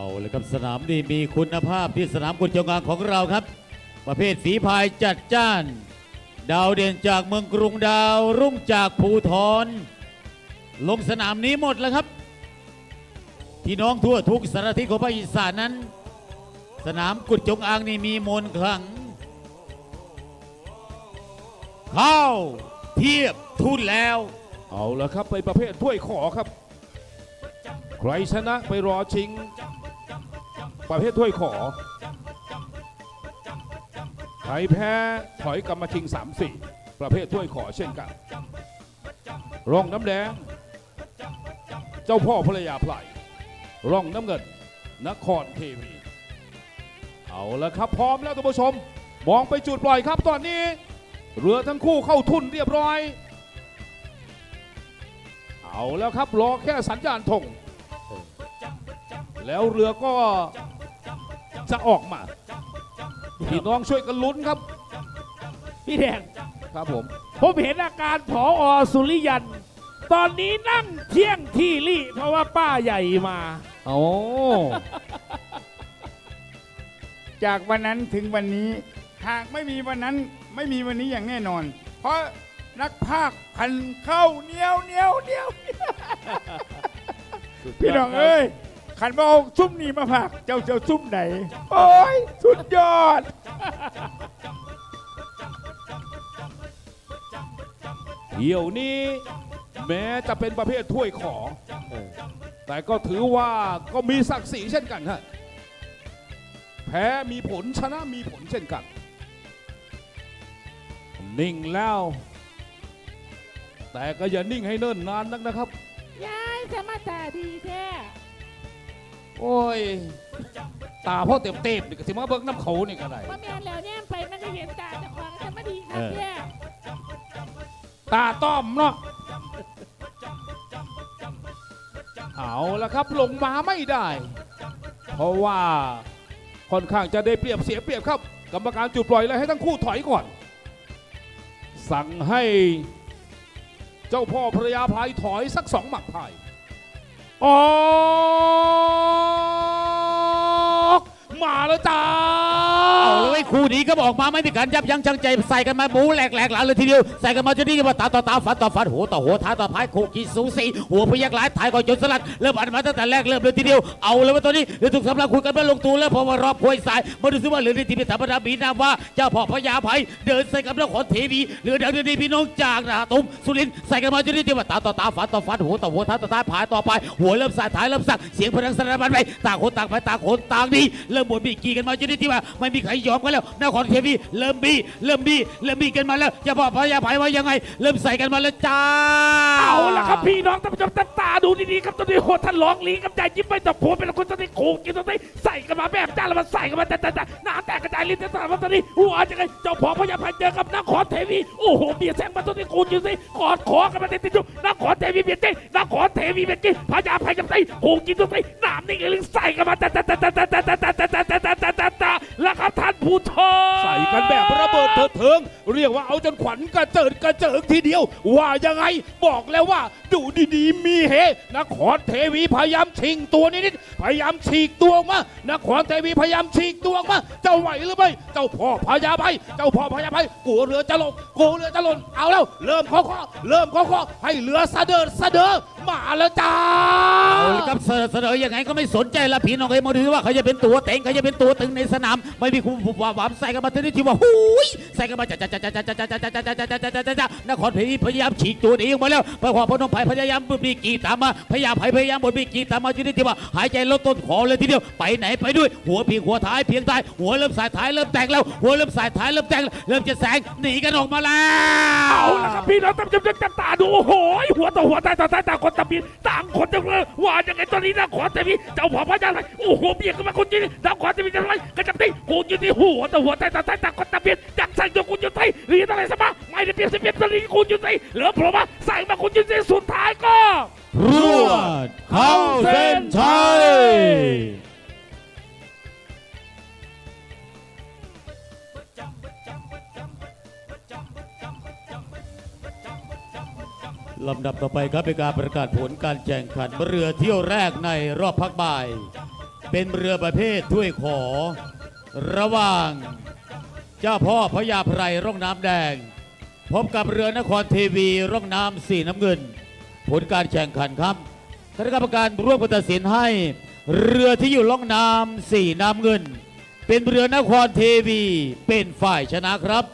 เอาเลยครับสนามนี้มีคุณภาพที่สนามกุญจงอางของเราครับ ประเภทฝีพายจัดจ้าน ดาวเด่นจากเมืองกรุงดาว รุ่งจากภูทร ลงสนามนี้หมดแล้วครับพี่น้องทั่วทุกสารทิศของภาคอีสานนั้น สนามกุดจงอางนี่มีมนขลัง เข้าเทียบทุนแล้ว เอาละครับเป็นประเภทถ้วยขอครับ ใครชนะไปรอชิง ประเภทถ้วยขอใครแพ้ถอยกลับมาชิง 3-4 ประเภทถ้วยขอเช่นกันร่องน้ำแดง เจ้าพ่อภรรยาไพรร่องน้ำเงิน นครเทวี เอาละครับพร้อมแล้วท่านผู้ชม มองไปจุดปล่อยครับตอนนี้ เรือทั้งคู่เข้าทุนเรียบร้อย เอาแล้วครับรอแค่สัญญาณธงแล้วเรือก็ จะออกมา พี่น้องช่วยกันลุ้นครับ พี่แดงครับผม ผมเห็นอาการผออสุริยัน ตอนนี้นั่งเที่ยงที่รี่ เพราะว่าป้าใหญ่มาโอ้จากวันนั้นถึงวันนี้ หากไม่มีวันนั้นไม่มีวันนี้อย่างแน่นอน เพราะนักภาคพันเข้าเหนียวเหนียวเหนียวพี่น้องเอ้ย ขันมาเอาซุ่มนี่มาผักเจ้าเจ้าซุ่มไหน โอ้ย สุดยอด เที่ยวนี้ แม้จะเป็นประเภทถ้วยขอ แต่ก็ถือว่าก็มีศักดิ์ศรีเช่นกันฮะแพ้มีผลชนะมีผลเช่นกัน นิ่งแล้ว แต่ก็อย่านิ่งให้เนิ่นนานนักนะครับ ยายสมาตาดีแท้ โอ้ย ตาพ่อเต็มเต็มๆนี่ก็สิมาเบิ่งน้ำเขานี่ก็ได้ว่าแม่นแล้วเนี่ยไปมันก็เห็นตาเจะของจะมาดีค่ะเออแท้ตาต้อมเนาะเอาละครับลงมาไม่ได้ เพราะว่าค่อนข้างจะได้เปรียบเสียเปรียบครับ กรรมการจุดปล่อยเลยให้ทั้งคู่ถอยก่อน สั่งให้เจ้าพ่อภรรยาพายถอยสักสองหมักพายออก 打。าแล้วจ้าเอาเลยคู่นี้ก็ออกมาไม่มีการยับยั้งชั่งใจใส่กันมาบูแหลกแหลกหลังเลยทีเดียวใส่กันมาจนนี่ว่าตาต่อตาฟันต่อฟันหัวต่อหัวท้าต่อท้ายคู่กีสูสีหัวพยักหลายถ่ายก่อนจนสลัดเริ่มอันมาตั้งแต่แรกเริ่มเลยทีเดียวเอาเลยว่าตอนนี้เดี๋ยวถูกสำลักคุยกันไม่ลงตัวแล้วพอมารอบพวยสายมาดูซิว่าเหลือในทีมสามปนาบีนามว่าเจ้าพ่อพญาไพเดินใส่กับนครเทวีเหลือเดี๋ยวนี้พี่น้องจากนาตุ้มสุรินใส่กันมาจนนี่ว่าตาต่อตาฟันต่อฟันหัวต่อหัวท้าต่อท้ายผายต่อไปหัวเริ่มสายถ่ายเริ่มสั่งเสียงพลังสนานไปต่างคนต่างไปต่างคนต่างดีเริ่มบวชบีกีกันมาจนนี่ว่าไม่มีใครยอมมาแล้วนครเทวีเริ่มบีเริ่มบีเริ่มบีกันมาแล้วจะบอพญาไผ่ว่ายังไง เริ่มใส่กันมาแล้วจ้าเอาละครับพี่น้องท่านผู้ชมตาดูดีๆครับตอนนี้โหท่านร้องลีกับใจยิ้มไปแต่ผัวเป็นคนตอนนี้โขู่กินตอนนี้ใส่กันมาแบบจ้าแล้วมาใส่กันมาแต่แต่หน้าแตกกระจายลิ้นแต่สารพัดตอนนี้หัวจะไงเจ้าพ่อพญาไผ่เจอกับนครเทวีโอ้โหเบียดแซงมาตอนนี้โขู่อสิกอดขอกันมาติดติดจุนครเทวีเบียดจี้นครเทวีเบียดจี้พญาไผ่กับใจขู่กินตอนนี้หนามนี่เลยใส่กันมาแต่แต่แต่แต่แต่แต่ world เรียกว่าเอาจนขวัญกระเจิดกระเจิงทีเดียว ว่ายังไงบอกแล้วว่า ดูดีๆ มีเฮนครเทวีพยายามชิงตัวนิดๆพยายามฉีกตัวมานครเทวีพยายามฉีกตัวมาเจ้าไหวหรือไม่เจ้าพ่อพญาไพเจ้าพ่อพญาไพกลัวเรือจะลงกลัวเรือจะหล่นเอาแล้ว เริ่มเคาะๆเริ่มเคาะๆให้เรือสะเดินสะเดอมาแล้วจ้าเอาละครับเสนอเสนอยังไงก็ไม่สนใจละพี่น้องเอ้ยมาดูว่าเขาจะเป็นตัวเต็งเขาจะเป็นตัวตึงในสนามไม่มีคู่ผูกวาหวามใส่กันมาทีนี้ที่ว่าหูยใส่กันมาจ้าจ้าจ้าจ้าจ้าจ้าจ้าจ้าจ้าจ้าจ้าจ้าจ้าจ้าจ้านครพชรพยายามฉีกตัวหนีออกมาแล้วไปขวาพนมไผ่พยายามบดบีกีตามมาพยายามไผ่พยายามบดบีกีตามมาทีนี้ที่ว่าหายใจลดต้นคอเลยทีเดียวไปไหนไปด้วย หัวเพียงหัวท้ายเพียงท้ายหัวเริ่มสายท้ายเริ่มแตกแล้ว หัวเริ่มสายท้ายเริ่มแตกเริ่มจะแสงหนีกันออกมาแล้วเอาละครับพี่น้องตำจำจำจำตาดูโอ้โหหัวต่อหัวตายต่อตายต่างคนต่างบินต่างคนต่างเลยว่ายังไงตอนนี้นะขอแต่พี่เจ้าพ่อพระเจ้าอะไรโอ้โหเบียดกันมาคนจีนดาวขอแต่พี่จะอะไรกระจับตีกูยืนที่หัวต่อหัวตายต่อตายต่างคนต่างบิ นจักใส่ตัวกูยืนไทยหรืออะไรสมาไม่ได้เปลี่ยนเปลี่ยนตอนนี้กูยืนไทยเหลือผล่มาใส่มาคุณยืนไทยสุดท้ายก็รวดเข้าเส้นชัยลำดับต่อไปครับเป็นการประกาศผลการแข่งขันเรือเที่ยวแรกในรอบพักบ่าย เป็นเรือประเภทถ้วยขอ ระหว่าง เจ้าพ่อพญาไพรร่องน้ำแดง พบกับเรือนครทีวีร่องน้ำสีน้ำเงิน ผลการแข่งขันครับคณะกรรมการร่วมตัดสินให้ เรือที่อยู่ร่องน้ำสีน้ำเงิน เป็นเรือนครทีวีเป็นฝ่ายชนะครับ